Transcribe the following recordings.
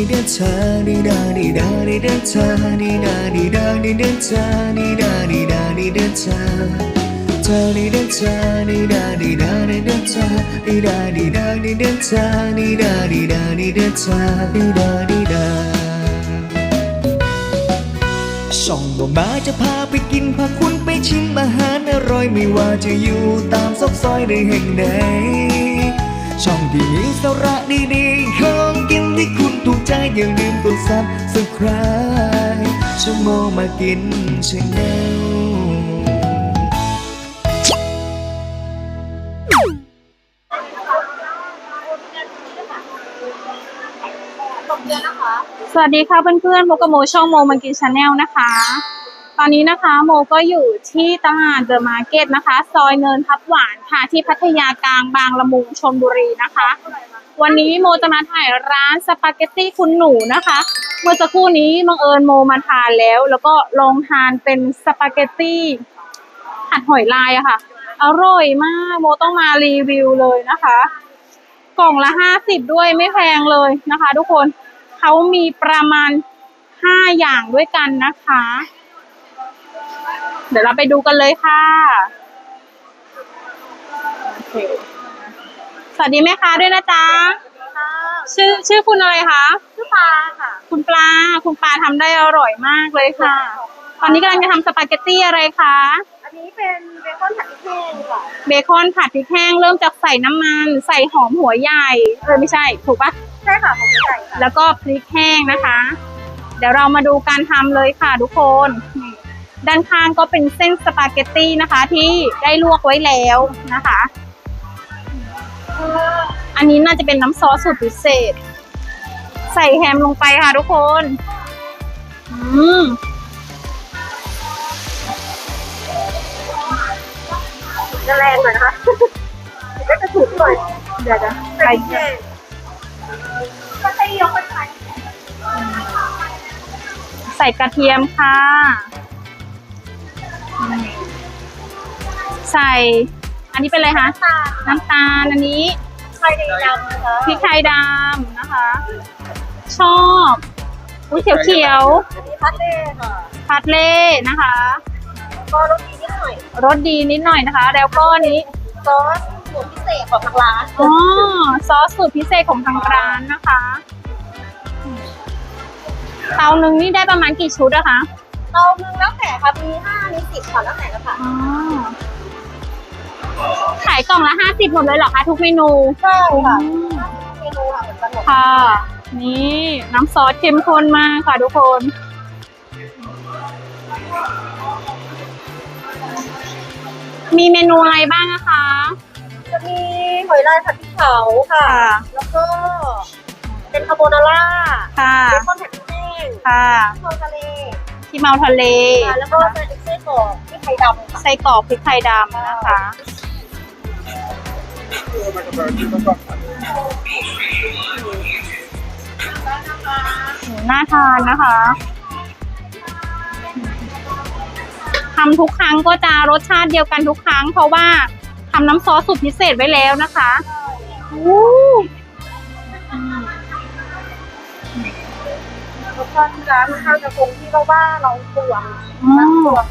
ดีเดชาดีดาดีดาดีเดชาดีดาดีดาดีเดชาดีดาดีดาดีเดชาชาดีเดชาดีดาดีดาดีเดชาดีดาดีดาดีเดชาดีดาดีดาดีเดชาดีดาดีดาช่องบ่มาจะพาไปกินพาคุณไปชิมอาหารอร่อยไม่ว่าจะอยู่ตามซอกซอยในแห่งใดช่องที่มีสาระดีๆของกิน ที่คุณถูกใจอย่าลืมกดซับสไคร b e ชั่วโมงมากินชาแนลสวัสดีค่ะเพื่อนๆโมกับโมช่องโมมากินชาแนลนะคะ ตอนนี้นะคะโมก็อยู่ที่ตลาดเดอะมาร์เก็ตนะคะ ซอยเนินทับหวานค่ะที่พัทยากลางบางละมุงชลบุรีนะคะ วันนี้โมจะมาถ่ายร้านสปาเกตตี้คุณหนูนะคะ เมื่อสักครู่นี้บังเอิญโมมาทานแล้ว แล้วก็ลองทานเป็นสปาเกตตี้ผัดหอยลายอะค่ะ อร่อยมากโมต้องมารีวิวเลยนะคะ กล่องละห้าสิบด้วยไม่แพงเลยนะคะ ทุกคนเขามีประมาณห้าอย่างด้วยกันนะคะ เดี๋ยวเราไปดูกันเลยค่ะ โอเค วัสดีแม่ค้าด้วยนะจ๊ะชื่อชื่อคุณอะไรคะชื่อปลาค่ะคุณปลาคุณปลาทำได้อร่อยมากเลยค่ะ ตอนนี้กำลังจะทำสปาเกตตี้อะไรคะอันนี้เป็นเบคอนผัดพริกแห้งค่ะเบคอนผัดพริกแห้งเริ่มจากใส่น้ำมัน ใส่หอมหัวใหญ่เออไม่ใช่ ถูกปะใช่ค่ะผมใส่ค่ะแล้วก็พริกแห้งนะคะ เดี๋ยวเรามาดูการทำเลยค่ะทุกคนนี่ด้านข้างก็เป็นเส้นสปาเกตตี้นะคะ ที่ได้ลวกไว้แล้วนะคะ อันนี้น่าจะเป็นน้ำซอสสูตรพิเศษ ใส่แฮมลงไปค่ะทุกคน อืมจะแรงหน่อยนะคะก็จะถูกหน่อยเดี๋ยวจะใส่ใส่พริกแห้งก็ให้ยกไปใส่ใส่กระเทียมค่ะอืมใส่อั นนี้เป็นอะไรคะตาลน้ำตาล อันนี้ไข่แดงดำนะคะพริกไทยดำนะคะ ชอบอุ้ยเขียวเขียวอันนี้พัดเล่ค่ะๆพัดเล่นะคะ ก็รสดีนิดหน่อย รสดีนิดหน่อยนะคะ แล้วก็อันนี้ซอสสูตรพิเศษของทางร้าน อ๋อ ซอสสูตรพิเศษของทางร้านนะคะ เตาหนึ่งนี่ได้ประมาณกี่ชุดอะคะ เตาหนึงแล้วแต่ค่ะ มีห้ามีสิบค่ะแล้วแต่ละค่ะอ๋อ ขายกล่องละห้าสิบหมดเลยเหรอคะทุกเมนูใช่ค่ะอืมเมนูค่ะเหมือนกันหมดค่ะ นี่น้ำซอสเข้มข้นมากค่ะทุกคน มีเมนูอะไรบ้างนะคะ จะมีหอยลายผัดพริกเผาค่ะ แล้วก็เป็นคาโบนาร่าค่ะเบคอนผัดพริกแห้งค่ะทอดทะเลที่เมาทะเลค่ะแล้วก็ใส่ไส้กรอกที่ไข่ดำค่ะไส้กรอกพริกไทยดำนะคะ หน่าทานนะคะทำทุกครั้งก็จะรสชาติเดียวกันทุกครั้ง เพราะว่าทำน้ำซอสสูตรพิเศษไว้แล้วนะคะอู้รสชาติที่ร้านข้าวจะคงที่เพราะว่าเราตวงตวง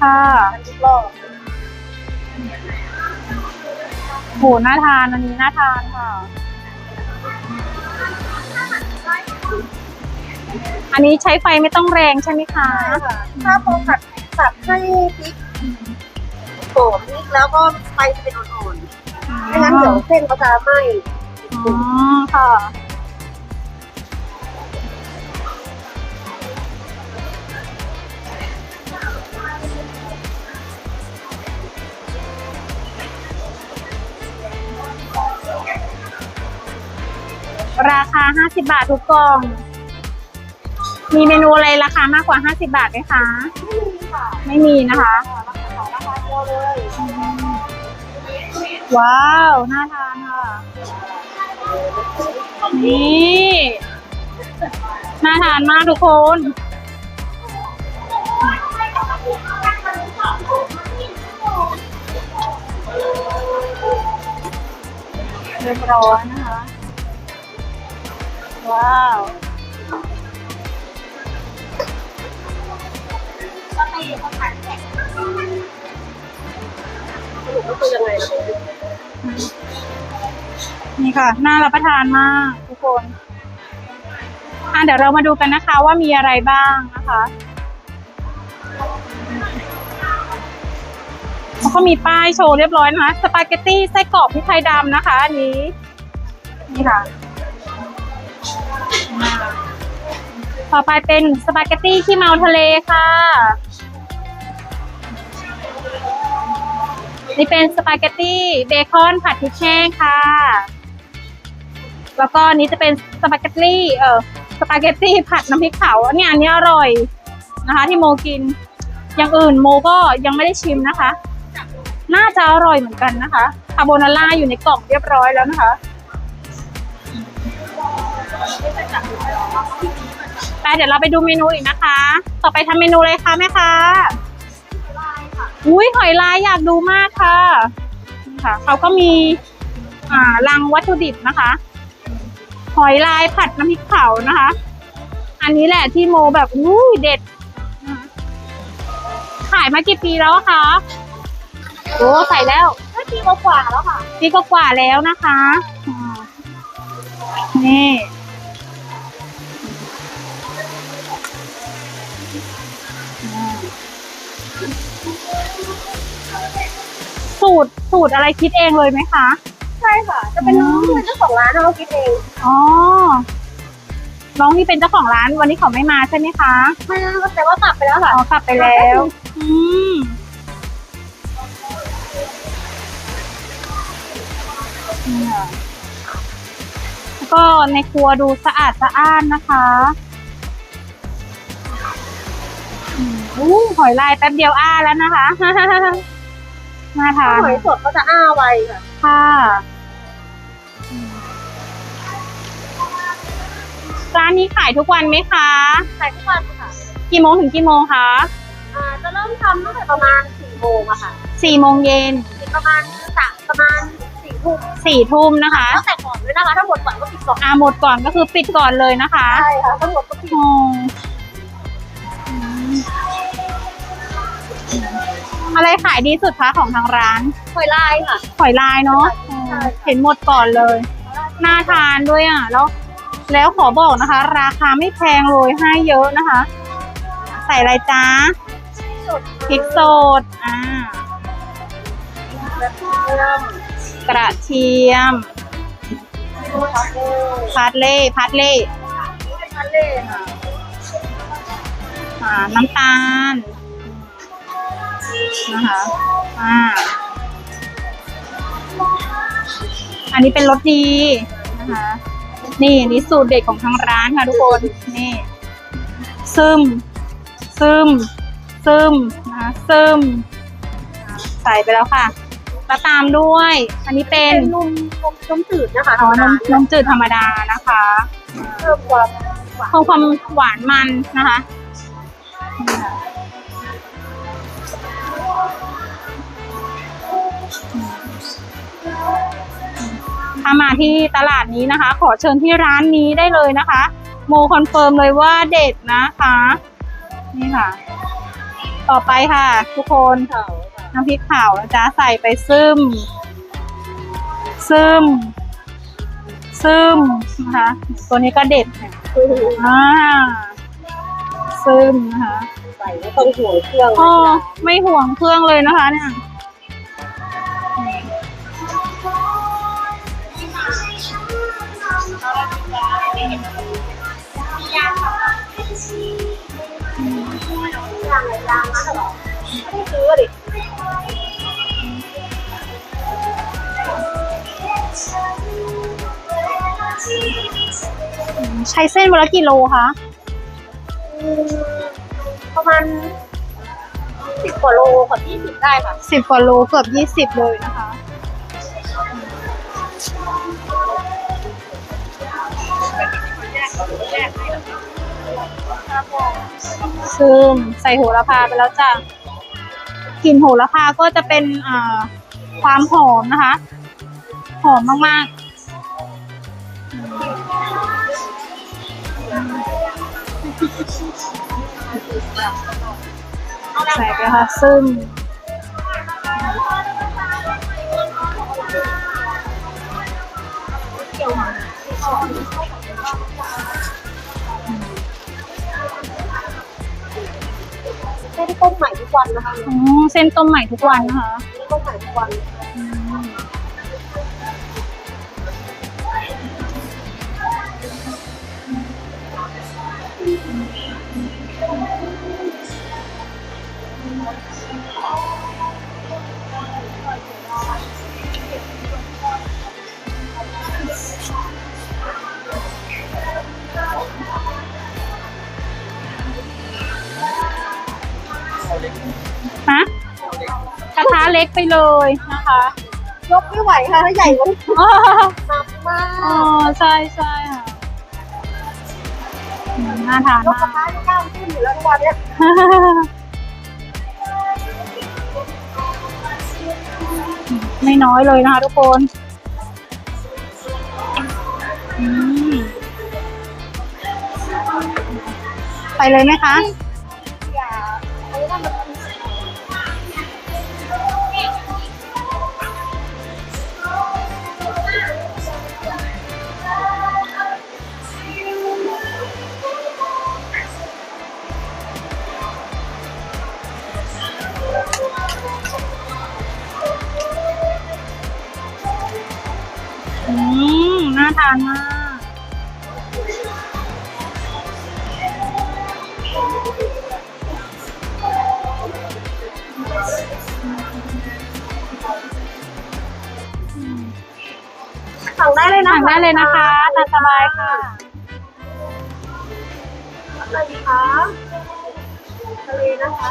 ค่ะทุกรอบ โหน่าทานอันนี้น่าทานค่ะ อันนี้ใช้ไฟไม่ต้องแรงใช่ไหมคะใช่ค่ะถ้าพอผัดผัดให้พริกหอมนิดแล้วก็ไฟจะเป็นอ่อนๆไม่งั้นเดี๋ยวเส้นเขาจะไหม้อ๋อค่ะ ราคา 50 บาททุกกล่อง มีเมนูอะไรราคามากกว่า 50 บาทไหมคะ ไม่มีค่ะไม่มีนะคะราคาเดียวเลยว้าว น่าทานค่ะ นี่ น่าทานมากทุกคน เรียบร้อยนะคะ ว้าวก็ให้เขาขายแจกสรุปก็คือยังไงล่ะนี่ค่ะ น่ารับประทานมากทุกคนอะเดี๋ยวเรามาดูกันนะคะว่ามีอะไรบ้างนะคะแล้วก็มีป้ายโชว์เรียบร้อยนะคะ สปาเกตตี้ไส้กรอกพริกไทยดำนะคะ อันนี้ นี่ค่ะ ต่อไปเป็นสปาเกตตี้ขี้เมาทะเลค่ะ นี่เป็นสปาเกตตี้เบคอนผัดพริกแห้งค่ะ แล้วก็นี้จะเป็นสปาเกตตี้เออสปาเกตตี้ผัดน้ำพริกเผาเนี่ยอันนี้อร่อยนะคะ ที่โมกิน อย่างอื่นโมก็ยังไม่ได้ชิมนะคะ น่าจะอร่อยเหมือนกันนะคะคาโบนาร่าอยู่ในกล่องเรียบร้อยแล้วนะคะ ไปเดี๋ยวเราไปดูเมนูอีกนะคะ ต่อไปทำเมนูเลยค่ะแม่ค้าอุ้ยหอยลายอยากดูมากค่ะนี่ค่ะเขาก็มีอ่ารังวัตถุดิบนะคะ หอยลายผัดน้ำพริกเผานะคะ อันนี้แหละที่โมแบบอุ้ยเด็ดนะคะขายมากี่ปีแล้วอะคะโอ้ใส่แล้วได้ปีกว่าๆแล้วค่ะปีก็กว่าๆแล้วนะคะอ่านี่ สูตรสูตรอะไรคิดเองเลยไหมคะ ใช่ค่ะ จะเป็นน้องที่เป็นเจ้าของร้านเขาคิดเองอ๋อ น้องที่เป็นเจ้าของร้านวันนี้เขาไม่มาใช่ไหมคะไม่นะแต่ว่ากลับไปแล้วค่ะอ๋อกลับไปแล้ว อืมนี่ค่ะแล้วก็ในครัวดูสะอาดสะอ้านนะคะอืมอู้หอยลายแป๊บเดียวอ้าแล้วนะคะ น่าทานหอยสดเขาจะอ้าไวค่ะค่ะอืมร้านนี้ขายทุกวันไหมคะ ขายทุกวันค่ะกี่โมงถึงกี่โมงคะอ่าจะเริ่มทำตั้งแต่ประมาณสี่โมงอะค่ะสี่โมงเย็นถึงประมาณสามประมาณสี่ทุ่มสี่ทุ่มนะคะแล้วแต่ก่อนด้วยนะคะ ถ้าหมดก่อนก็ปิดก่อนอาหมดก่อนก็คือปิดก่อนเลยนะคะ ใช่ค่ะทั้งหมดก็ปิดอ๋อ อืมอะไรขายดีสุดคะของทางร้าน หอยลายค่ะ หอยลายเนาะอืมเห็นหมดก่อนเลย น่าทานด้วยอะ แล้ว แล้วขอบอกนะคะ ราคาไม่แพงเลยให้เยอะนะคะ ใส่อะไรจ้าสดพริกสดอ่าแบบเริ่มกระเทียมคาเฟ่พาร์ทเล่พาร์ทเล่นี่เป็นทะเลค่ะอ่าน้ำตาล นะคะอ่าอันนี้เป็นรสดีนะคะนี่อันนี้สูตรเด็ดของทางร้านค่ะทุกคนนี่ซึมซึมซึมนะคะซึมอ่าใส่ไปแล้วค่ะแล้วตามด้วย อันนี้เป็นเป็นนมนมนมจืดนะคะอ๋อนมนมจืดธรรมดานะคะเพิ่มความหวานเพิ่มความหวานมันนะคะ ถ้ามาที่ตลาดนี้นะคะ ขอเชิญที่ร้านนี้ได้เลยนะคะ โมคอนเฟิร์มเลยว่าเด็ดนะคะ นี่ค่ะ ต่อไปค่ะ ทุกคนเผาค่ะน้ำพริกเผานะจ๊ะใส่ไปซึมซึมซึมนะคะ ตัวนี้ก็เด็ดค่ะอ่าซึมนะคะใส่ไม่ต้องห่วงเครื่องอ๋อไม่ห่วงเครื่องเลยนะคะเนี่ย ใช้เส้นวันละกี่โลคะอืมประมาณสิบกว่าโลกว่าที่สิบได้ค่ะสิบกว่าโลเกือบยี่สิบเลยนะคะซึมใส่โหระพาไปแล้วจ้ะ กลิ่นโหระพาก็จะเป็นความหอมนะคะ หอมมากๆ ใส่ไปค่ะซึ่งเกี่ยวหอ ส้นต้มใหม่ทุกวันนะคะอืมเส้นต้มใหม่ทุกวันนะคะ เส้นต้มใหม่ทุกวัน เล็กไปเลยนะคะยกไม่ไหวค่ะถ้าใหญ่กว่านี้อ๋อหนักมาอ๋อกใช่ใช่ค่ะอืมน่าทานยกกระมากทะที่ก้าวขึ้นอยู่แล้วทุกวันเนี้ยไม่น้อยเลยนะคะทุกคนอืมไปเลยไหมคะ มน่านมาก สั่งได้เลยนะสั่งได้เลยนะคะตามสบายค่ะอะไรดีคะทะเลนะคะ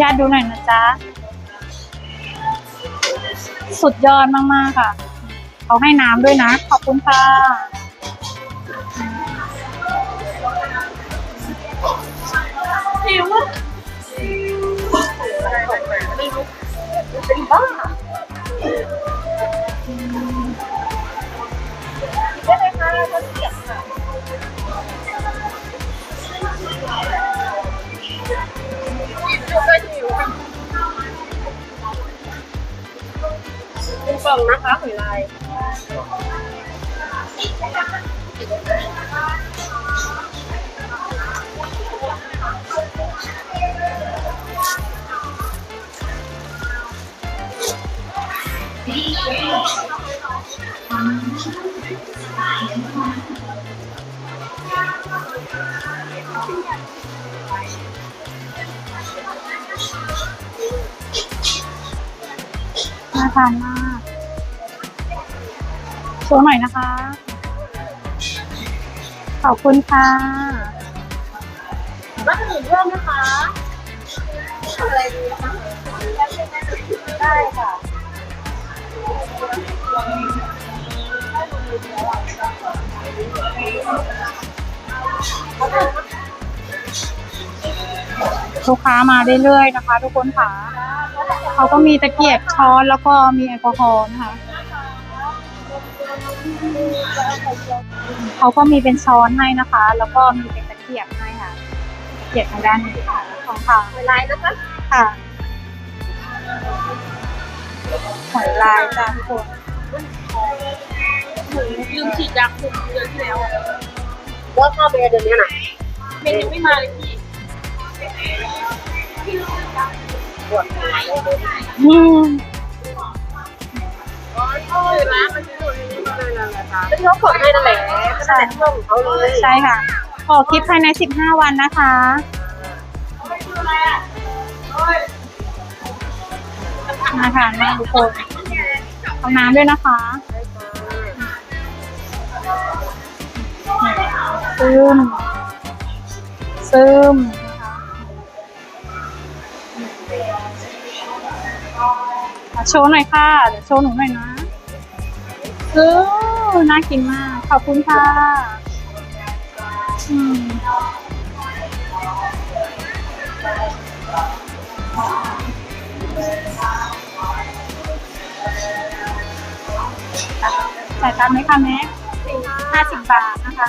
ญาตดูหน่อยนะจ๊ะ สุดยอดมากๆค่ะ เขาให้น้ำด้วยนะ ขอบคุณค่ะ หิวเป็นบ้าได้เลยค่ะเราเสียบค่ะ องนะคะหอยลายน่าทานมาก ว์หน่อยนะคะ ขอบคุณค่ะวัตถุดิบเพิ่มนะคะทำอะไรดีนะคะได้ค่ะลูกค้ามาเรื่อยๆนะคะ ทุกคนค่ะ เขาก็มีตะเกียบช้อนแล้วก็มีแอลกอฮอล์นะคะ เขาก็มีเป็นช้อนให้นะคะ แล้วก็มีเป็นตะเกียบให้ค่ะตะเกียบทางด้านนี้ค่ะของค่ะหอยลายนะคะค่ะหอยลายจ้าทุกคนลืมฉีดยาคุมเดือนที่แล้วแล้วเข้าไปเดือนนี้น่ะเมนยังไม่มาเลยพี่ปวดอืม ร้านมันจะอยู่ในนี้เลยนะคะเป็นเขากดให้นั่นแหละก็แต่ช่วงของเขาเลยใช่ค่ะขอคลิปภายใน 15 วันนะคะน่าทานมากทุกคนเอาน้ำด้วยนะคะซึมซึม โชว์หน่อยค่ะ เดี๋ยวโชว์หนูหน่อยนะเออน่ากินมาก ขอบคุณค่ะอืมจ่ายตังค์ไหมคะแม่ห้าสิบบาทนะคะ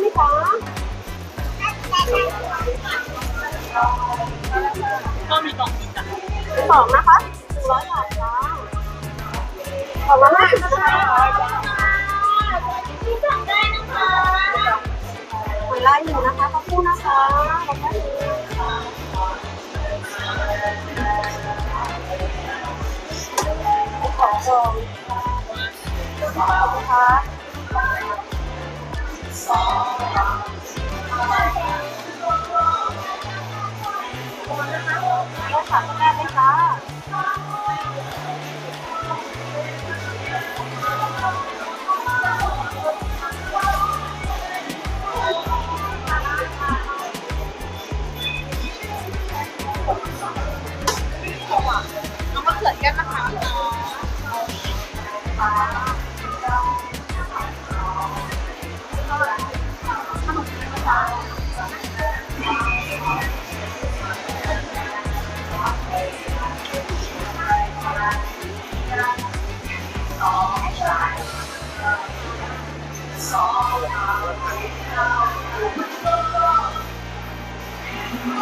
เลยนะคะแล้วก็เหมือนกันเนาะรับอะไรเพิ่มไหมคะก็มีกล่องสองนะคะหนึ่งร้อยบาทจ้าขอบคุณมากนะคะหวยไล่อยู่นะคะขอบคุณนะคะขอบคุณของกองขอบคุณค่ะเราถามคุณแม่ไหมคะ Thank you.